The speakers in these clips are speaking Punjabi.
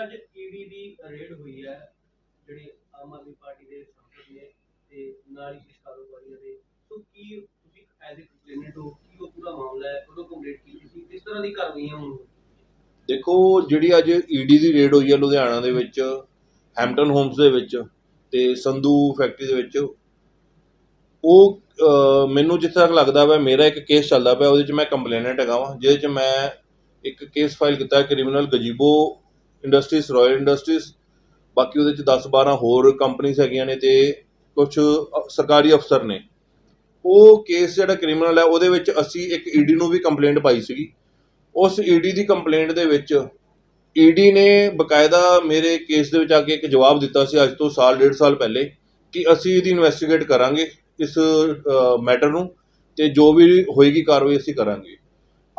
ਸਰ ਅੱਜ ਈਡੀ ਦੀ ਰੇਡ ਹੋਈ ਹੈ, ਜਿਹੜੇ ਆਮ ਆਦਮੀ ਪਾਰਟੀ ਦੇ ਸੰਸਦ ਨੇ ਤੇ ਨਾਲ ਹੀ ਕੁਝ ਕਾਰੋਬਾਰੀਆਂ ਦੇ। ਸੋ ਕੀ ਤੁਸੀਂ ਐਜ਼ ਅ ਕੰਪਲੇਨੈਂਟ ਹੋ, ਕੀ ਉਹ ਪੂਰਾ ਮਾਮਲਾ ਹੈ, ਕਦੋਂ ਕੰਪਲੀਟ ਕੀਤੀ ਸੀ, ਕਿਸ ਤਰ੍ਹਾਂ ਦੀ ਕਾਰਵਾਈਆਂ ਹੋਣ? ਦੇਖੋ, ਜਿਹੜੀ ਅੱਜ ਈਡੀ ਦੀ ਰੇਡ ਹੋਈ ਹੈ ਲੁਧਿਆਣਾ ਦੇ ਵਿੱਚ ਹੈਮਪਟਨ ਹੋਮਸ ਦੇ ਵਿੱਚ ਤੇ ਸੰਧੂ ਫੈਕਟਰੀ ਦੇ ਵਿੱਚ, ਉਹ ਮੈਨੂੰ ਜਿੱਥੇ ਤੱਕ ਲੱਗਦਾ ਵਾ ਮੇਰਾ ਇੱਕ ਕੇਸ ਚੱਲਦਾ ਪਿਆ, ਉਹਦੇ ਵਿੱਚ ਮੈਂ ਕੰਪਲੇਨੈਂਟ ਹੈਗਾ ਵਾਂ, ਜਿਹਦੇ 'ਚ ਮੈਂ ਇੱਕ ਕੇਸ ਫਾਈਲ ਕੀਤਾ criminal Gazebo Industries Royal Industries ਬਾਕੀ ਉਹਦੇ 'ਚ 10 12 ਹੋਰ ਕੰਪਨੀਆਂ ਹੈਗੀਆਂ ਨੇ ਤੇ ਕੁਝ ਸਰਕਾਰੀ ਅਫਸਰ ਨੇ। ਉਹ ਕੇਸ ਜਿਹੜਾ ਕ੍ਰਿਮੀਨਲ ਹੈ, ਉਹਦੇ ਵਿੱਚ ਅਸੀਂ ਇੱਕ ਈਡੀ ਨੂੰ ਵੀ ਕੰਪਲੇਂਟ ਪਾਈ ਸੀਗੀ। ਉਸ ਈਡੀ ਦੀ ਕੰਪਲੇਂਟ ਦੇ ਵਿੱਚ ਈਡੀ ਨੇ ਬਕਾਇਦਾ ਮੇਰੇ ਕੇਸ ਦੇ ਵਿੱਚ ਆ ਕੇ ਇੱਕ ਜਵਾਬ ਦਿੱਤਾ ਸੀ ਅੱਜ ਤੋਂ ਸਾਲ, ਡੇਢ ਸਾਲ ਪਹਿਲੇ ਕਿ ਅਸੀਂ ਇਹਦੀ ਇਨਵੈਸਟੀਗੇਟ ਕਰਾਂਗੇ ਇਸ ਮੈਟਰ ਨੂੰ ਤੇ ਜੋ ਵੀ ਹੋਏਗੀ ਕਾਰਵਾਈ ਅਸੀਂ ਕਰਾਂਗੇ।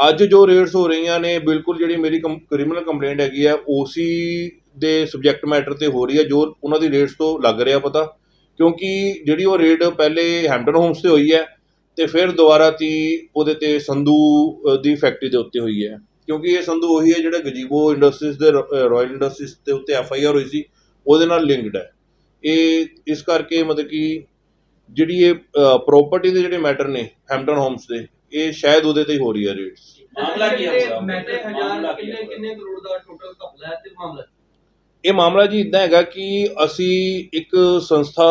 ਅੱਜ ਜੋ ਰੇਡਸ ਹੋ ਰਹੀਆਂ ਨੇ, ਬਿਲਕੁਲ ਜਿਹੜੀ ਮੇਰੀ ਕ੍ਰਿਮੀਨਲ ਕੰਪਲੇਂਟ ਹੈਗੀ ਹੈ ਓਸੀ ਦੇ ਸਬਜੈਕਟ ਮੈਟਰ ਤੇ ਹੋ ਰਹੀ ਹੈ ਜੋ ਉਹਨਾਂ ਦੀ ਰੇਡਸ ਤੋਂ ਲੱਗ ਰਿਹਾ ਪਤਾ, ਕਿਉਂਕਿ ਜਿਹੜੀ ਉਹ ਰੇਡ ਪਹਿਲੇ ਹੈਮਪਟਨ ਹੋਮਸ ਤੇ ਹੋਈ ਹੈ ਤੇ ਫਿਰ ਦੁਬਾਰਾ ਤੀ ਉਹਦੇ ਤੇ ਸੰਧੂ ਦੀ ਫੈਕਟਰੀ ਦੇ ਉੱਤੇ ਹੋਈ ਹੈ। ਕਿਉਂਕਿ ਇਹ ਸੰਧੂ ਉਹੀ ਹੈ ਜਿਹੜਾ ਗਜੀਬੋ ਇੰਡਸਟਰੀਜ਼ ਦੇ ਰਾਇਲ ਇੰਡਸਟਰੀਜ਼ ਦੇ ਉੱਤੇ ਐਫ ਆਈ ਆਰ ਹੋਈ ਸੀ, ਉਹਦੇ ਨਾਲ ਲਿੰਕਡ ਹੈ। ਇਹ, ਇਸ ਕਰਕੇ ਮਤਲਬ ਕਿ ਜਿਹੜੀ ਇਹ ਪ੍ਰਾਪਰਟੀ ਦੇ ਜਿਹੜੇ ਮੈਟਰ ਨੇ ਹੈਮਪਟਨ ਹੋਮਸ ਦੇ ਇਹ ਸ਼ਾਇਦ ਉਹਦੇ ਤੇ ਹੀ ਹੋ ਰਹੀ ਹੈ ਰੇਟਸ ਮਾਮਲਾ ਕੀ ਹੈ ਸਰ? ਮੈਟਰ ਮਾਮਲਾ ਹਜ਼ਾਰ ਕੀ ਹੈ? ਕਿੰਨੇ ਕਿੰਨੇ ਕਰੋੜ ਦਾ ਟੋਟਲ ਘਪਲਾ ਹੈ ਤੇ ਮਾਮਲਾ ਇਹ ਮਾਮਲਾ ਜੀ ਇਦਾਂ ਹੈਗਾ ਕਿ ਅਸੀਂ ਇੱਕ ਸੰਸਥਾ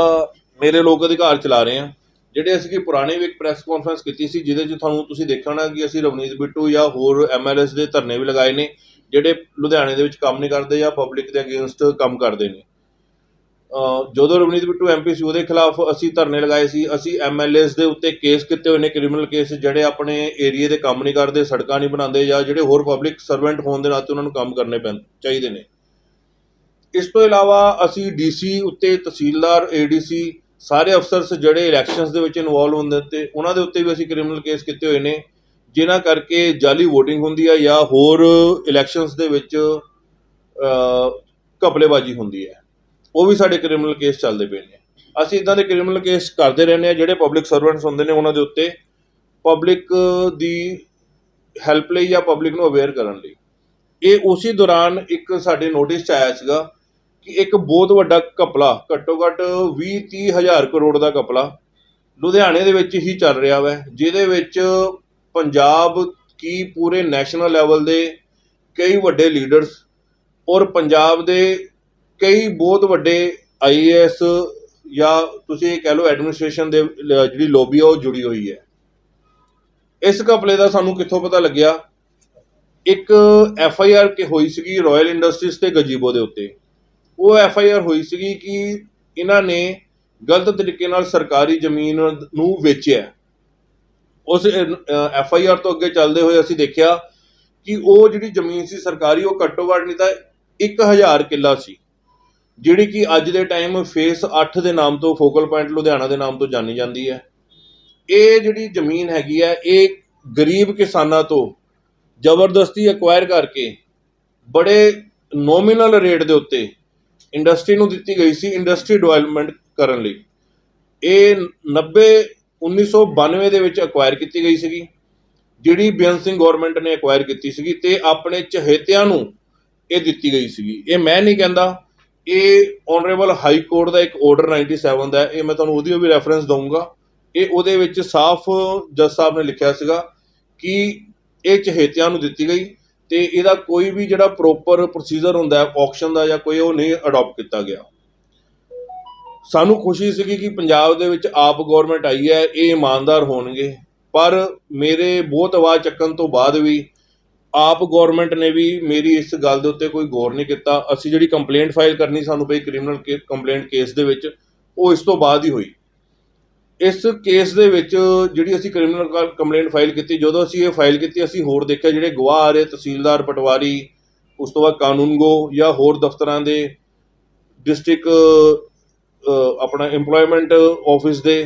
ਮੇਰੇ ਲੋਕ ਅਧਿਕਾਰ ਚਲਾ ਰਹੇ ਹਾਂ ਜਿਹੜੇ ਅਸੀਂ ਕਿ ਪੁਰਾਣੇ ਵੀ ਇੱਕ ਪ੍ਰੈਸ ਕਾਨਫਰੰਸ ਕੀਤੀ ਸੀ ਜਿਹਦੇ 'ਚ ਤੁਹਾਨੂੰ ਤੁਸੀਂ ਦੇਖਿਆ ਹੋਣਾ ਕਿ ਅਸੀਂ ਰਵਨੀਤ ਬਿੱਟੂ ਜਾਂ ਹੋਰ ਐਮਐਲਐਸ ਦੇ ਧਰਨੇ ਵੀ ਲਗਾਏ ਨੇ ਜਿਹੜੇ ਲੁਧਿਆਣੇ ਦੇ ਵਿੱਚ ਕੰਮ ਨਹੀਂ ਕਰਦੇ ਜਾਂ ਪਬਲਿਕ ਦੇ ਅਗੇਂਸਟ ਕੰਮ ਕਰਦੇ ਨੇ ਜਦੋਂ ਰਵਨੀਤ ਬਿੱਟੂ ਐਮਪੀ ਸੀ, ਉਹਦੇ ਖਿਲਾਫ ਅਸੀਂ ਧਰਨੇ ਲਗਾਏ ਸੀ। ਅਸੀਂ ਐਮਐਲਏਸ ਦੇ ਉੱਤੇ ਕੇਸ ਕੀਤੇ ਹੋਏ ਨੇ ਕ੍ਰਿਮੀਨਲ ਕੇਸ ਜਿਹੜੇ ਆਪਣੇ ਏਰੀਏ ਦੇ ਕੰਮ ਨਹੀਂ ਕਰਦੇ, ਸੜਕਾਂ ਨਹੀਂ ਬਣਾਉਂਦੇ ਜਾਂ ਜਿਹੜੇ ਹੋਰ ਪਬਲਿਕ ਸਰਵੈਂਟ ਹੋਣ ਦੇ ਨਾਤੇ ਉਹਨਾਂ ਨੂੰ ਕੰਮ ਕਰਨੇ ਪੈਣ ਚਾਹੀਦੇ ਨੇ। ਇਸ ਤੋਂ ਇਲਾਵਾ ਅਸੀਂ ਡੀਸੀ ਉੱਤੇ ਤਹਿਸੀਲਦਾਰ ਏਡੀਸੀ ਸਾਰੇ ਅਫਸਰਸ ਜਿਹੜੇ ਇਲੈਕਸ਼ਨਸ ਦੇ ਵਿੱਚ ਇਨਵੋਲਵ ਹੁੰਦੇ ਤੇ ਉਹਨਾਂ ਦੇ ਉੱਤੇ ਵੀ ਅਸੀਂ ਕ੍ਰਿਮੀਨਲ ਕੇਸ ਕੀਤੇ ਹੋਏ ਨੇ, ਜਿਨ੍ਹਾਂ ਕਰਕੇ ਜਾਲੀ VOTING ਹੁੰਦੀ ਹੈ ਜਾਂ ਹੋਰ ਇਲੈਕਸ਼ਨਸ ਦੇ ਵਿੱਚ ਘਪਲੇਬਾਜ਼ੀ ਹੁੰਦੀ ਹੈ। ਉਹ ਵੀ ਸਾਡੇ ਕ੍ਰਿਮੀਨਲ ਕੇਸ ਚੱਲਦੇ ਪਏ ਨੇ। ਅਸੀਂ ਇਦਾਂ ਦੇ ਕ੍ਰਿਮੀਨਲ ਕੇਸ ਕਰਦੇ ਰਹਿੰਦੇ ਆ ਜਿਹੜੇ ਪਬਲਿਕ ਸਰਵੈਂਟਸ ਹੁੰਦੇ ਨੇ ਉਹਨਾਂ ਦੇ ਉੱਤੇ ਪਬਲਿਕ ਦੀ ਹੈਲਪ ਲਈ ਜਾਂ ਪਬਲਿਕ ਨੂੰ ਅਵੇਅਰ ਕਰਨ ਲਈ। ਇਹ ਉਸੇ ਦੌਰਾਨ ਇੱਕ ਸਾਡੇ ਨੋਟਿਸ 'ਚ ਆਇਆ ਸੀਗਾ ਕਿ ਇੱਕ ਬਹੁਤ ਵੱਡਾ ਘਪਲਾ, ਘੱਟੋ ਘੱਟ 20 30 ਹਜ਼ਾਰ ਕਰੋੜ ਦਾ ਘਪਲਾ ਲੁਧਿਆਣੇ ਦੇ ਵਿੱਚ ਹੀ ਚੱਲ ਰਿਹਾ ਵੈ, ਜਿਹਦੇ ਵਿੱਚ ਪੰਜਾਬ ਕੀ ਪੂਰੇ ਨੈਸ਼ਨਲ ਲੈਵਲ ਦੇ ਕਈ ਵੱਡੇ ਲੀਡਰਸ ਔਰ ਪੰਜਾਬ ਦੇ ਕਈ ਬਹੁਤ ਵੱਡੇ ਆਈਏਐਸ ਜਾਂ ਤੁਸੀਂ ਇਹ ਕਹਿ ਲਓ ਐਡਮਿਨਿਸਟ੍ਰੇਸ਼ਨ ਦੇ ਲ- ਜਿਹੜੀ ਲੋਬੀ ਆ, ਉਹ ਜੁੜੀ ਹੋਈ ਹੈ। ਇਸ ਘਪਲੇ ਦਾ ਸਾਨੂੰ ਕਿੱਥੋਂ ਪਤਾ ਲੱਗਿਆ? ਇੱਕ ਐਫ ਆਈ ਆਰ ਕਿ ਹੋਈ ਸੀਗੀ ਰਾਇਲ ਇੰਡਸਟਰੀਜ਼ ਤੇ ਗਜੀਬੋ ਦੇ ਉੱਤੇ। ਉਹ ਐਫ ਆਈ ਆਰ ਹੋਈ ਸੀਗੀ ਕਿ ਇਹਨਾਂ ਨੇ ਗਲਤ ਤਰੀਕੇ ਨਾਲ ਸਰਕਾਰੀ ਜ਼ਮੀਨ ਨੂੰ ਵੇਚਿਆ। ਉਸ ਐਫ ਆਈ ਆਰ ਤੋਂ ਅੱਗੇ ਚੱਲਦੇ ਹੋਏ ਅਸੀਂ ਦੇਖਿਆ ਕਿ ਉਹ ਜਿਹੜੀ ਜ਼ਮੀਨ ਸੀ ਸਰਕਾਰੀ, ਉਹ ਘੱਟੋ ਘੱਟ ਨਹੀਂ ਤਾਂ 1000 ਕਿੱਲਾ ਸੀ। ਜਿਹੜੀ ਕਿ ਅੱਜ ਦੇ ਟਾਈਮ ਫੇਸ 8 ਦੇ ਨਾਮ ਤੋਂ ਫੋਕਲ ਪੁਆਇੰਟ ਲੁਧਿਆਣਾ ਦੇ ਨਾਮ ਤੋਂ ਜਾਣੀ ਜਾਂਦੀ ਹੈ। ਇਹ ਜਿਹੜੀ ਜ਼ਮੀਨ ਹੈਗੀ ਹੈ, ਇਹ ਗਰੀਬ ਕਿਸਾਨਾਂ ਤੋਂ ਜ਼ਬਰਦਸਤੀ ਐਕਵਾਇਰ ਕਰਕੇ ਬੜੇ ਨੋਮੀਨਲ ਰੇਟ ਦੇ ਉੱਤੇ ਇੰਡਸਟਰੀ ਨੂੰ ਦਿੱਤੀ ਗਈ ਸੀ ਇੰਡਸਟਰੀ ਡਿਵੈਲਪਮੈਂਟ ਕਰਨ ਲਈ। ਇਹ 90 1992 ਦੇ ਵਿੱਚ ਐਕਵਾਇਰ ਕੀਤੀ ਗਈ ਸੀਗੀ, ਜਿਹੜੀ ਬੇਅੰਤ ਸਿੰਘ ਗਵਰਨਮੈਂਟ ਨੇ ਐਕਵਾਇਰ ਕੀਤੀ ਸੀਗੀ ਤੇ ਆਪਣੇ ਚਹੇਤਿਆਂ ਨੂੰ ਇਹ ਦਿੱਤੀ ਗਈ ਸੀਗੀ। ਇਹ ਮੈਂ ਨਹੀਂ ਕਹਿੰਦਾ ਇਹ ਆਨਰੇਬਲ ਹਾਈ ਕੋਰਟ ਦਾ ਇੱਕ ਆਰਡਰ 97 ਦਾ ਇਹ ਮੈਂ ਤੁਹਾਨੂੰ ਉਹਦੀ ਵੀ ਰੈਫਰੈਂਸ ਦਊਂਗਾ। ਇਹ ਉਹਦੇ ਵਿੱਚ ਸਾਫ਼ ਜੱਜ ਸਾਹਿਬ ਨੇ ਲਿਖਿਆ ਸੀਗਾ ਕਿ ਇਹ ਚਹੇਤਿਆਂ ਨੂੰ ਦਿੱਤੀ ਗਈ ਤੇ ਇਹਦਾ ਕੋਈ ਵੀ ਜਿਹੜਾ ਪ੍ਰੋਪਰ ਪ੍ਰੋਸੀਜਰ ਹੁੰਦਾ ਹੈ ਆਕਸ਼ਨ ਦਾ ਜਾਂ ਕੋਈ ਉਹ ਨਹੀਂ ਅਡਾਪਟ ਕੀਤਾ ਗਿਆ। ਸਾਨੂੰ ਖੁਸ਼ੀ ਸੀਗੀ ਕਿ ਪੰਜਾਬ ਦੇ ਵਿੱਚ ਆਪ ਗਵਰਨਮੈਂਟ ਆਈ ਹੈ, ਇਹ ਇਮਾਨਦਾਰ ਹੋਣਗੇ। ਪਰ ਮੇਰੇ ਬਹੁਤ ਆਵਾਜ਼ ਚੱਕਣ ਤੋਂ ਬਾਅਦ ਵੀ ਆਪ ਗਵਰਨਮੈਂਟ ਨੇ ਵੀ ਮੇਰੀ ਇਸ ਗੱਲ ਦੇ ਉੱਤੇ ਕੋਈ ਗੌਰ ਨਹੀਂ ਕੀਤਾ। ਅਸੀਂ ਜਿਹੜੀ ਕੰਪਲੇਂਟ ਫਾਈਲ ਕਰਨੀ ਸਾਨੂੰ ਪਈ ਕ੍ਰਿਮੀਨਲ ਕੰਪਲੇਂਟ ਕੇਸ ਦੇ ਵਿੱਚ, ਉਹ ਇਸ ਤੋਂ ਬਾਅਦ ਹੀ ਹੋਈ। ਇਸ ਕੇਸ ਦੇ ਵਿੱਚ ਜਿਹੜੀ ਅਸੀਂ ਕ੍ਰਿਮੀਨਲ ਕੰਪਲੇਂਟ ਫਾਈਲ ਕੀਤੀ, ਜਦੋਂ ਅਸੀਂ ਇਹ ਫਾਈਲ ਕੀਤੀ, ਅਸੀਂ ਹੋਰ ਦੇਖਿਆ ਜਿਹੜੇ ਗਵਾਹ ਆ ਰਹੇ, ਤਹਿਸੀਲਦਾਰ ਪਟਵਾਰੀ, ਉਸ ਤੋਂ ਬਾਅਦ ਕਾਨੂੰਨਗੋ ਜਾਂ ਹੋਰ ਦਫ਼ਤਰਾਂ ਦੇ ਡਿਸਟ੍ਰਿਕਟ ਆਪਣਾ EMPLOYMENT ਆਫਿਸ ਦੇ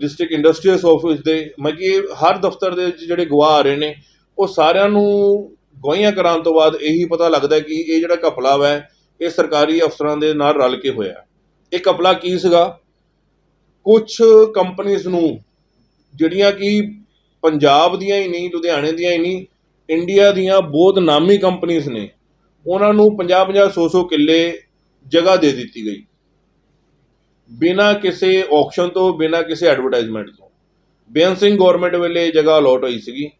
ਡਿਸਟ੍ਰਿਕਟ ਇੰਡਸਟਰੀਅਲ ਆਫਿਸ ਦੇ, ਮਤਲਬ ਕਿ ਇਹ ਹਰ ਦਫ਼ਤਰ ਦੇ ਵਿੱਚ ਜਿਹੜੇ ਗਵਾਹ ਆ ਰਹੇ ਨੇ ਉਹ ਸਾਰਿਆਂ ਨੂੰ ਗਵਾਹੀਆਂ ਕਰਾਉਣ ਤੋਂ ਬਾਅਦ ਇਹੀ ਪਤਾ ਲੱਗਦਾ ਕਿ ਇਹ ਜਿਹੜਾ ਘਪਲਾ ਵਾ, ਇਹ ਸਰਕਾਰੀ ਅਫਸਰਾਂ ਦੇ ਨਾਲ ਰਲ ਕੇ ਹੋਇਆ ਇਹ ਘਪਲਾ ਕੀ ਸੀਗਾ? ਕੁਝ ਕੰਪਨੀਆਂ ਨੂੰ, ਜਿਹੜੀਆਂ ਕਿ ਪੰਜਾਬ ਦੀਆਂ ਹੀ ਨਹੀਂ, ਲੁਧਿਆਣੇ ਦੀਆਂ ਹੀ ਨਹੀਂ ਇੰਡੀਆ ਦੀਆਂ ਬਹੁਤ ਨਾਮੀ ਕੰਪਨੀਆਂ ਨੇ, ਉਹਨਾਂ ਨੂੰ 50-50 100-100 ਕਿੱਲੇ ਜਗ੍ਹਾ ਦੇ ਦਿੱਤੀ ਗਈ। ਬਿਨਾਂ ਕਿਸੇ ਆਕਸ਼ਨ ਤੋਂ, ਬਿਨਾਂ ਕਿਸੇ ਐਡਵਰਟਾਈਜ਼ਮੈਂਟ ਤੋਂ। ਬੇਅੰਤ ਸਿੰਘ ਗਵਰਨਮੈਂਟ ਵੇਲੇ ਇਹ ਜਗ੍ਹਾ ਅਲੋਟ ਹੋਈ ਸੀਗੀ।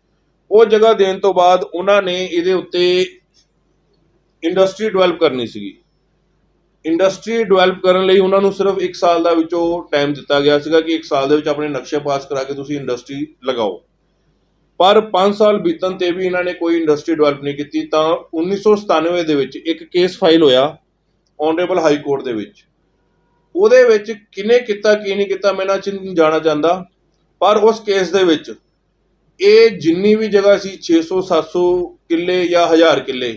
ਉਹ ਜਗ੍ਹਾ ਦੇਣ ਤੋਂ ਬਾਅਦ ਉਹਨਾਂ ਨੇ ਇਹਦੇ ਉੱਤੇ ਇੰਡਸਟਰੀ ਡਿਵੈਲਪ ਕਰਨੀ ਸੀਗੀ। ਇੰਡਸਟਰੀ ਡਿਵੈਲਪ ਕਰਨ ਲਈ ਉਹਨਾਂ ਨੂੰ ਸਿਰਫ 1 ਸਾਲ ਦਾ ਵਿੱਚੋਂ ਟਾਈਮ ਦਿੱਤਾ ਗਿਆ ਸੀਗਾ ਕਿ 1 ਸਾਲ ਦੇ ਵਿੱਚ ਆਪਣੇ ਨਕਸ਼ੇ ਪਾਸ ਕਰਾ ਕੇ ਤੁਸੀਂ ਇੰਡਸਟਰੀ ਲਗਾਓ। ਪਰ 5 ਸਾਲ ਬੀਤਣ ਤੇ ਵੀ ਇਹਨਾਂ ਨੇ ਕੋਈ ਇੰਡਸਟਰੀ ਡਿਵੈਲਪ ਨਹੀਂ ਕੀਤੀ ਤਾਂ 1997 ਦੇ ਵਿੱਚ ਇੱਕ ਕੇਸ ਫਾਈਲ ਹੋਇਆ ਆਨਰੇਬਲ ਹਾਈ ਕੋਰਟ ਦੇ ਵਿੱਚ। ਉਹਦੇ ਵਿੱਚ ਕਿਨੇ ਕੀਤਾ, ਕੀ ਨਹੀਂ ਕੀਤਾ, ਮੈਂ ਇਹਨਾਂ ਚ ਜਾਣਾ ਚਾਹੁੰਦਾ। ਪਰ ਉਸ ਕੇਸ ਦੇ ਵਿੱਚ ਇਹ ਜਿੰਨੀ ਵੀ ਜਗ੍ਹਾ ਸੀ 600 700 ਕਿੱਲੇ ਜਾਂ 1000 ਕਿੱਲੇ,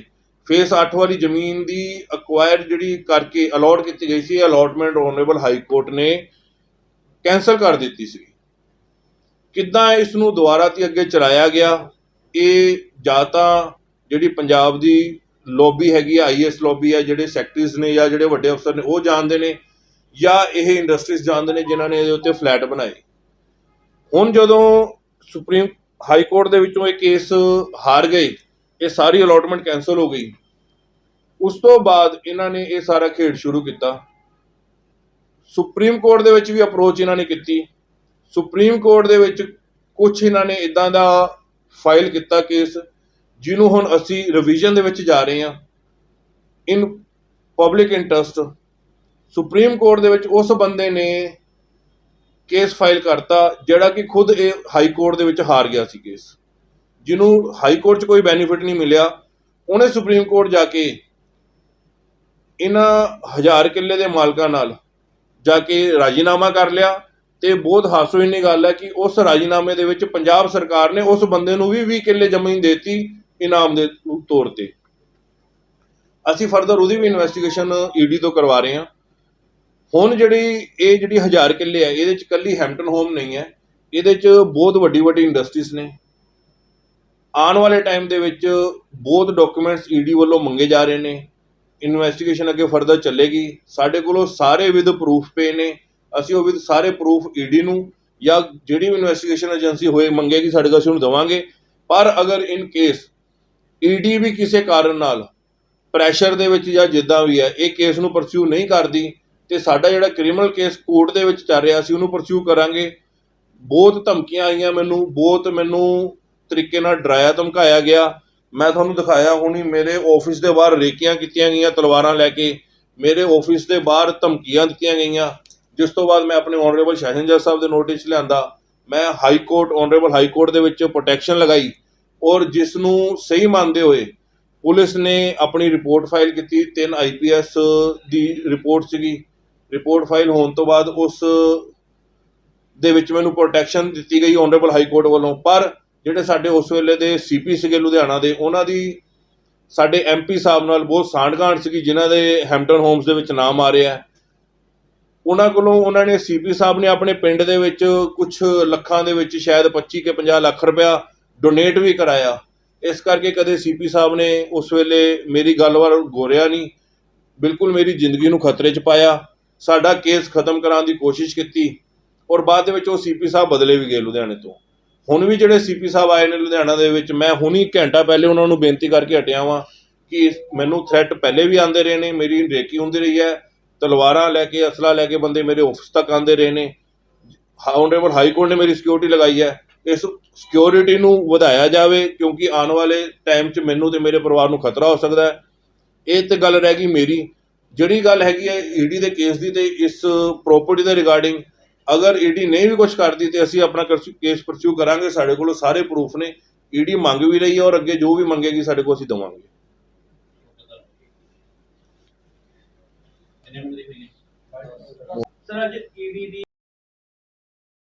ਫੇਸ 8 ਵਾਲੀ ਜ਼ਮੀਨ ਦੀ ਅਕਵਾਇਰ ਜਿਹੜੀ ਕਰਕੇ ਅਲਾਟ ਕੀਤੀ ਗਈ ਸੀ ਅਲਾਟਮੈਂਟ ਓਨਰੇਬਲ ਹਾਈ ਕੋਰਟ ਨੇ ਕੈਨਸਲ ਕਰ ਦਿੱਤੀ ਸੀ। ਕਿੱਦਾਂ ਇਸ ਨੂੰ ਦੁਬਾਰਾ ਤੇ ਅੱਗੇ ਚਲਾਇਆ ਗਿਆ, ਇਹ ਜਾਂ ਤਾਂ ਜਿਹੜੀ ਪੰਜਾਬ ਦੀ ਲੌਬੀ ਹੈਗੀ ਆ ਆਈਐਸ ਲੌਬੀ ਆ, ਜਿਹੜੇ ਸੈਕਟਰੀਜ਼ ਨੇ ਜਾਂ ਜਿਹੜੇ ਵੱਡੇ ਅਫਸਰ ਨੇ, ਉਹ ਜਾਣਦੇ ਨੇ ਜਾਂ ਇਹ ਇੰਡਸਟਰੀਜ਼ ਜਾਣਦੇ ਨੇ ਜਿਨ੍ਹਾਂ ਨੇ ਇਹਦੇ ਉੱਤੇ ਫਲੈਟ ਬਣਾਏ। ਹੁਣ ਜਦੋਂ ਸੁਪਰੀਮ ਹਾਈ ਕੋਰਟ ਦੇ ਵਿੱਚੋਂ ਇਹ ਕੇਸ ਹਾਰ ਗਏ, ਇਹ ਸਾਰੀ ਅਲਾਟਮੈਂਟ ਕੈਨਸਲ ਹੋ ਗਈ। ਉਸ ਤੋਂ ਬਾਅਦ ਇਹਨਾਂ ਨੇ ਇਹ ਸਾਰਾ ਖੇਡ ਸ਼ੁਰੂ ਕੀਤਾ। ਸੁਪਰੀਮ ਕੋਰਟ ਦੇ ਵਿੱਚ ਵੀ ਅਪਰੋਚ ਇਹਨਾਂ ਨੇ ਕੀਤੀ। ਸੁਪਰੀਮ ਕੋਰਟ ਦੇ ਵਿੱਚ ਕੁਝ ਇਹਨਾਂ ਨੇ ਇਦਾਂ ਦਾ ਫਾਈਲ ਕੀਤਾ ਕੇਸ, ਜਿਹਨੂੰ ਹੁਣ ਅਸੀਂ ਰਿਵੀਜ਼ਨ ਦੇ ਵਿੱਚ ਜਾ ਰਹੇ ਹਾਂ। In public interest supreme court ਦੇ ਵਿੱਚ ਉਸ ਬੰਦੇ ਨੇ ਕੇਸ ਫਾਈਲ ਕਰਤਾ, ਜਿਹੜਾ ਕਿ ਖੁਦ ਇਹ ਹਾਈ ਕੋਰਟ ਦੇ ਵਿੱਚ ਹਾਰ ਗਿਆ ਸੀ ਕੇਸ। ਜਿਹਨੂੰ ਹਾਈ ਕੋਰਟ 'ਚ ਕੋਈ ਬੈਨੀਫਿਟ ਨਹੀਂ ਮਿਲਿਆ। ਉਹਨੇ ਸੁਪਰੀਮ ਕੋਰਟ ਜਾ ਕੇ ਇਹਨਾਂ ਹਜ਼ਾਰ ਕਿੱਲੇ ਦੇ ਮਾਲਕਾਂ ਨਾਲ ਜਾ ਕੇ ਰਾਜੀਨਾਮਾ ਕਰ ਲਿਆ ਤੇ ਬਹੁਤ ਹਾਸੋਹੀਣੀ ਗੱਲ ਹੈ ਕਿ ਉਸ ਰਾਜੀਨਾਮੇ ਦੇ ਵਿੱਚ ਪੰਜਾਬ ਸਰਕਾਰ ਨੇ ਉਸ ਬੰਦੇ ਨੂੰ ਵੀ 20 ਕਿੱਲੇ ਜ਼ਮੀਨ ਦੇਤੀ ਇਨਾਮ ਦੇ ਤੌਰ ਤੇ। ਅਸੀਂ ਫਰਦਰ ਉਹਦੀ ਵੀ ਇਨਵੈਸਟੀਗੇਸ਼ਨ ਈਡੀ ਤੋਂ ਕਰਵਾ ਰਹੇ ਹਾਂ। ਹੁਣ ਜਿਹੜੀ ਇਹ ਜਿਹੜੀ ਹਜ਼ਾਰ ਕਿੱਲੇ ਹੈ ਇਹਦੇ ਚ ਕੱਲੀ ਹੈਂਪਟਨ ਹੋਮ ਨਹੀਂ ਹੈ, ਇਹਦੇ ਚ ਬਹੁਤ ਵੱਡੀ ਵੱਡੀ ਇੰਡਸਟਰੀਜ਼ ਨੇ। ਆਉਣ ਵਾਲੇ ਟਾਈਮ ਦੇ ਵਿੱਚ ਬਹੁਤ ਡਾਕੂਮੈਂਟਸ ਈਡੀ ਵੱਲੋਂ ਮੰਗੇ ਜਾ ਰਹੇ ਨੇ। ਇਨਵੈਸਟੀਗੇਸ਼ਨ ਅੱਗੇ ਫਰਦਰ ਚੱਲੇਗੀ। ਸਾਡੇ ਕੋਲੋਂ ਸਾਰੇ ਵਿਦ ਪ੍ਰੂਫ ਪਏ ਨੇ। ਅਸੀਂ ਉਹ ਵਿਦ ਸਾਰੇ ਪ੍ਰੂਫ ਈਡੀ ਨੂੰ ਜਾਂ ਜਿਹੜੀ ਵੀ ਇਨਵੈਸਟੀਗੇਸ਼ਨ ਏਜੰਸੀ ਹੋਏ ਮੰਗੇਗੀ, ਸਾਡੇ ਕੋਲ ਅਸੀਂ ਉਹਨੂੰ ਦੇਵਾਂਗੇ। ਪਰ ਅਗਰ ਇਨ ਕੇਸ ਈਡੀ ਵੀ ਕਿਸੇ ਕਾਰਨ ਨਾਲ ਪ੍ਰੈਸ਼ਰ ਦੇ ਵਿੱਚ ਜਾਂ ਜਿੱਦਾਂ ਵੀ ਹੈ, ਇਹ ਕੇਸ ਨੂੰ ਪਰਸਿਊ ਨਹੀਂ ਕਰਦੀ ਤੇ ਸਾਡਾ ਜਿਹੜਾ ਕ੍ਰਿਮੀਨਲ ਕੇਸ ਕੋਰਟ ਦੇ ਵਿੱਚ ਚੱਲ ਰਿਹਾ ਸੀ, ਉਹਨੂੰ ਪਰਸਿਊ ਕਰਾਂਗੇ। ਬਹੁਤ ਧਮਕੀਆਂ ਆਈਆਂ ਮੈਨੂੰ, ਬਹੁਤ ਮੈਨੂੰ ਤਰੀਕੇ ਨਾਲ ਡਰਾਇਆ, ਧਮਕਾਇਆ ਗਿਆ। ਮੈਂ ਤੁਹਾਨੂੰ ਦਿਖਾਇਆ, ਹੁਣੀ ਮੇਰੇ ਆਫਿਸ ਦੇ ਬਾਹਰ ਰੇਕੀਆਂ ਕੀਤੀਆਂ ਗਈਆਂ ਤਲਵਾਰਾਂ ਲੈ ਕੇ। ਮੇਰੇ ਆਫਿਸ ਦੇ ਬਾਹਰ ਧਮਕੀਆਂ ਦਿੱਤੀਆਂ ਗਈਆਂ। ਜਿਸ ਤੋਂ ਬਾਅਦ ਮੈਂ ਆਪਣੇ ਆਨਰੇਬਲ ਸੈਸ਼ਨ ਜੱਜ ਸਾਹਿਬ ਦੇ ਨੋਟਿਸ ਲਿਆਂਦਾ। ਮੈਂ high court honourable high court ਦੇ ਵਿੱਚ ਪ੍ਰੋਟੈਕਸ਼ਨ ਲਗਾਈ ਔਰ ਜਿਸ ਨੂੰ ਸਹੀ ਮੰਨਦੇ ਹੋਏ ਪੁਲਿਸ ਨੇ ਆਪਣੀ ਰਿਪੋਰਟ ਫਾਈਲ ਕੀਤੀ। ਤਿੰਨ ਆਈਪੀਐਸ ਦੀ ਰਿਪੋਰਟ ਸੀਗੀ। ਰਿਪੋਰਟ ਫਾਈਲ ਹੋਣ ਤੋਂ ਬਾਅਦ ਉਸ ਦੇ ਵਿੱਚ ਮੈਨੂੰ ਪ੍ਰੋਟੈਕਸ਼ਨ ਦਿੱਤੀ ਗਈ ਆਨਰੇਬਲ ਹਾਈ ਕੋਰਟ ਵੱਲੋਂ। ਪਰ ਜਿਹੜੇ ਸਾਡੇ ਉਸ ਵੇਲੇ ਦੇ ਸੀਪੀ ਸੀਗੇ ਲੁਧਿਆਣਾ ਦੇ, ਉਹਨਾਂ ਦੀ ਸਾਡੇ ਐਮਪੀ ਸਾਹਿਬ ਨਾਲ ਬਹੁਤ ਸਾਂਠਗਾਂਠ ਸੀਗੀ, ਜਿਨ੍ਹਾਂ ਦੇ ਹੈਂਪਟਨ ਹੋਮਸ ਦੇ ਵਿੱਚ ਨਾਮ ਆ ਰਿਹਾ ਉਹਨਾਂ ਕੋਲੋਂ ਉਹਨਾਂ ਨੇ ਸੀਪੀ ਸਾਹਿਬ ਨੇ ਆਪਣੇ ਪਿੰਡ ਦੇ ਵਿੱਚ ਕੁਝ ਲੱਖਾਂ ਦੇ ਵਿੱਚ ਸ਼ਾਇਦ 25 ਕੇ 50 ਲੱਖ ਰੁਪਇਆ ਡੋਨੇਟ ਵੀ ਕਰਾਇਆ। ਇਸ ਕਰਕੇ ਕਦੇ ਸੀਪੀ ਸਾਹਿਬ ਨੇ ਉਸ ਵੇਲੇ ਮੇਰੀ ਗੱਲਬਾਤ ਗੋਰਿਆ ਨਹੀਂ। ਬਿਲਕੁਲ ਮੇਰੀ ਜ਼ਿੰਦਗੀ ਨੂੰ ਖਤਰੇ 'ਚ ਪਾਇਆ। ਸਾਡਾ ਕੇਸ ਖਤਮ ਕਰਾਉਣ ਦੀ ਕੋਸ਼ਿਸ਼ ਕੀਤੀ ਔਰ ਬਾਅਦ ਦੇ ਵਿੱਚ ਉਹ ਸੀਪੀ ਸਾਹਿਬ ਬਦਲੇ ਵੀ ਗਏ ਲੁਧਿਆਣੇ ਤੋਂ। ਹੁਣ ਵੀ ਜਿਹੜੇ ਸੀਪੀ ਸਾਹਿਬ ਆਏ ਨੇ ਲੁਧਿਆਣਾ ਦੇ ਵਿੱਚ, ਮੈਂ ਹੁਣੀ ਘੰਟਾ ਪਹਿਲੇ ਉਹਨਾਂ ਨੂੰ ਬੇਨਤੀ ਕਰਕੇ ਹਟਿਆ ਵਾਂ ਕਿ ਮੈਨੂੰ ਥ੍ਰੈਟ ਪਹਿਲੇ ਵੀ ਆਉਂਦੇ ਰਹੇ ਨੇ, ਮੇਰੀ ਰੇਕੀ ਹੁੰਦੀ ਰਹੀ ਹੈ। ਤਲਵਾਰਾਂ ਲੈ ਕੇ, ਅਸਲਾ ਲੈ ਕੇ ਬੰਦੇ ਮੇਰੇ ਆਫਿਸ ਤੱਕ ਆਉਂਦੇ ਰਹੇ ਨੇ। ਆਨਰੇਬਲ ਹਾਈ ਕੋਰਟ ਨੇ ਮੇਰੀ ਸਿਕਿਉਰਿਟੀ ਲਗਾਈ ਹੈ। ਇਸ ਸਿਕਿਉਰਿਟੀ ਨੂੰ ਵਧਾਇਆ ਜਾਵੇ ਕਿਉਂਕਿ ਆਉਣ ਵਾਲੇ ਟਾਈਮ 'ਚ ਮੈਨੂੰ ਤੇ ਮੇਰੇ ਪਰਿਵਾਰ ਨੂੰ ਖਤਰਾ ਹੋ ਸਕਦਾ ਹੈ। ਇਹ ਤੇ ਗੱਲ ਰਹਿ ਗਈ ਮੇਰੀ। ਜਿਹੜੀ ਗੱਲ ਹੈਗੀ ਹੈ ਈਡੀ ਦੇ ਕੇਸ ਦੀ ਤੇ ਇਸ ਪ੍ਰੋਪਰਟੀ ਦੇ ਰਿਗਾਰਡਿੰਗ ਅਗਰ ਈਡੀ ਨਹੀਂ ਵੀ ਕੁਝ ਕਰਦੀ ਤੇ ਅਸੀਂ ਆਪਣਾ ਕੇਸ ਪਰਸਿਊ ਕਰਾਂਗੇ, ਸਾਡੇ ਕੋਲ ਸਾਰੇ ਪ੍ਰੂਫ ਨੇ, ਈਡੀ ਮੰਗ ਵੀ ਰਹੀ ਹੈ ਔਰ ਅੱਗੇ ਜੋ ਵੀ ਮੰਗੇਗੀ ਸਾਡੇ ਕੋਲ ਅਸੀਂ ਦੇਵਾਂਗੇ। ਸਰ ਅੱਜ ਈਡੀ ਦੀ